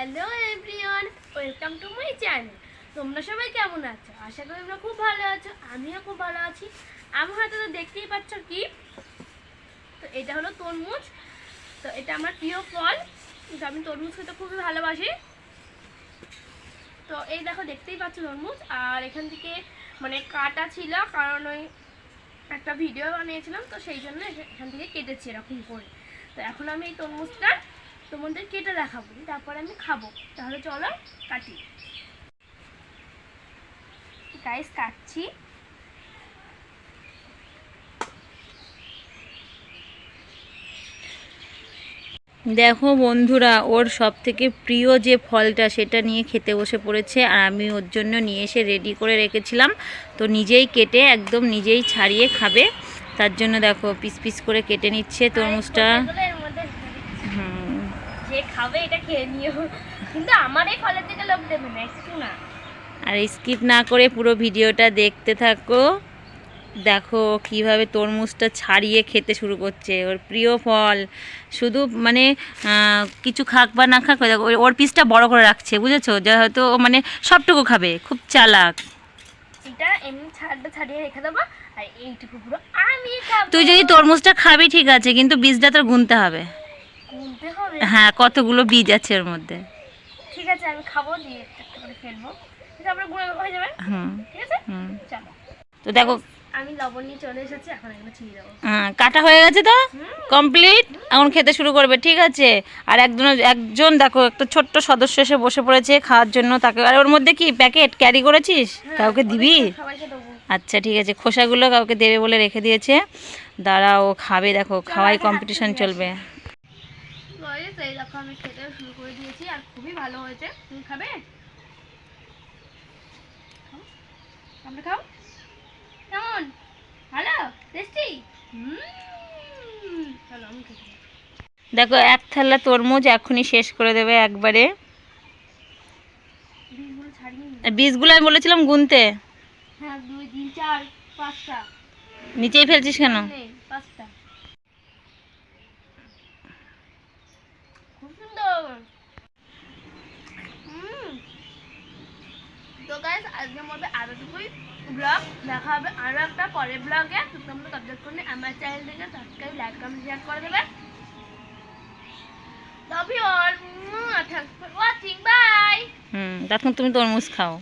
Hello everyone welcome to my channel তোমরা সবাই কেমন আছো? আশা করি তোমরা খুব ভালো আছো, আমিও খুব ভালো আছি। আমার হাতে তো দেখতেই পাচ্ছ কি? তো এটা হলো তরমুজ। তো এটা আমার প্রিয় ফল। তো আমি তরমুজ খেতে খুবই ভালোবাসি। তো এই দেখো, দেখতেই পাচ্ছ তরমুজ। আর এখান থেকে মানে কাটা ছিল, কারণ ওই একটা ভিডিও বানিয়েছিলাম, তো সেই জন্য এখা- এখান থেকে কেটেছি এরকম করে। তো এখন আমি এই তরমুজটা তোমাদের কেটে দেখাবো তারপরে আমি খাব। তাহলে চলো কাটি। গাইস কাটছি। দেখো বন্ধুরা ওর সব থেকে প্রিয় যে ফলটা সেটা নিয়ে খেতে বসে পড়েছে আর আমি ওর জন্য নিয়ে এসে রেডি করে রেখেছিলাম। তো নিজেই কেটে একদম নিজেই ছাড়িয়ে খাবে। তার জন্য দেখো পিস পিস করে কেটে নিচ্ছে তরমুজটা আর এই ফলগুলো এর মধ্যে হুম, যে খাবে এটা খেয়ে নিও। কিন্তু আমার এই ফলের দিকে লোক দেবে না একটু না। আর স্কিপ না করে পুরো ভিডিওটা দেখতে থাকো। দেখো কীভাবে তরমুজটা ছাড়িয়ে খেতে শুরু করছে ওর প্রিয় ফল। শুধু মানে কিছু খাক বা না খাক দেখো, ওর- পিসটা বড় করে রাখছে বুঝেছ? যা হয়তো মানে সবটুকু খাবে খুব চালাক। এটা এমনি ছাড়টা ছাড়িয়ে রেখে দেবো আর এইটুকু পুরো আমি তুই যদি তরমুজটা খাবি ঠিক আছে কিন্তু বীজটা তোর গুনতে হবে। হবে? হ্যাঁ কতগুলো বীজ আছে ওর মধ্যে। ঠিক আছে আমি খাব দিয়ে একটা করে ফেলব। তারপরে গুঁড়ো হয়ে যাবে? হুম ঠিক আছে? হুম। চলো। তো দেখো আমি লবণ নিয়ে চলে এসেছি এখন এগুলো ছিঁড়ে দেবো। আহ, কাটা হয়ে গেছে তো? কমপ্লিট? এখন খেতে শুরু করবে ঠিক আছে। আর একজন একজন দেখো একটা ছোট্ট সদস্য এসে বসে পড়েছে খাওয়ার জন্য তাকে। আর ওর মধ্যে কি প্যাকেট ক্যারি করেছিস? কাউকে দিবি? আচ্ছা ঠিক আছে। খোসাগুলো কাউকে দেবে বলে রেখে দিয়েছে। দাঁড়া ও খাবে দেখো খাওয়াই কম্পিটিশন চলবে। গাইস এই দেখো আমি খেতে শুরু করে দিয়েছি আর খুবই ভালো হয়েছে। তুমি খাবে? আমরা খাও? কেমন? ভালো? টেস্টি চলো আমি দেখো এক থালা তরমুজ এখনই শেষ করে দেবে একবারে। বীজগুলো আমি বলেছিলাম গুনতে। হ্যাঁ দুই তিন চার পাঁচটা। নিচেই ফেলছিস কেন নেই পাঁচটা খুব সুন্দর হুম তো গাইস আজকের মধ্যে আরোটুকুই ব্লগ দেখা হবে। আরও একটা পরের ব্লগে তো তোমরা ততক্ষণ আমার চ্যানেলটিকে সাবস্ক্রাইব লাইক কমেন্ট শেয়ার করে দেবে। Love you for watching bye হুম তখন তুমি তরমুজ খাও।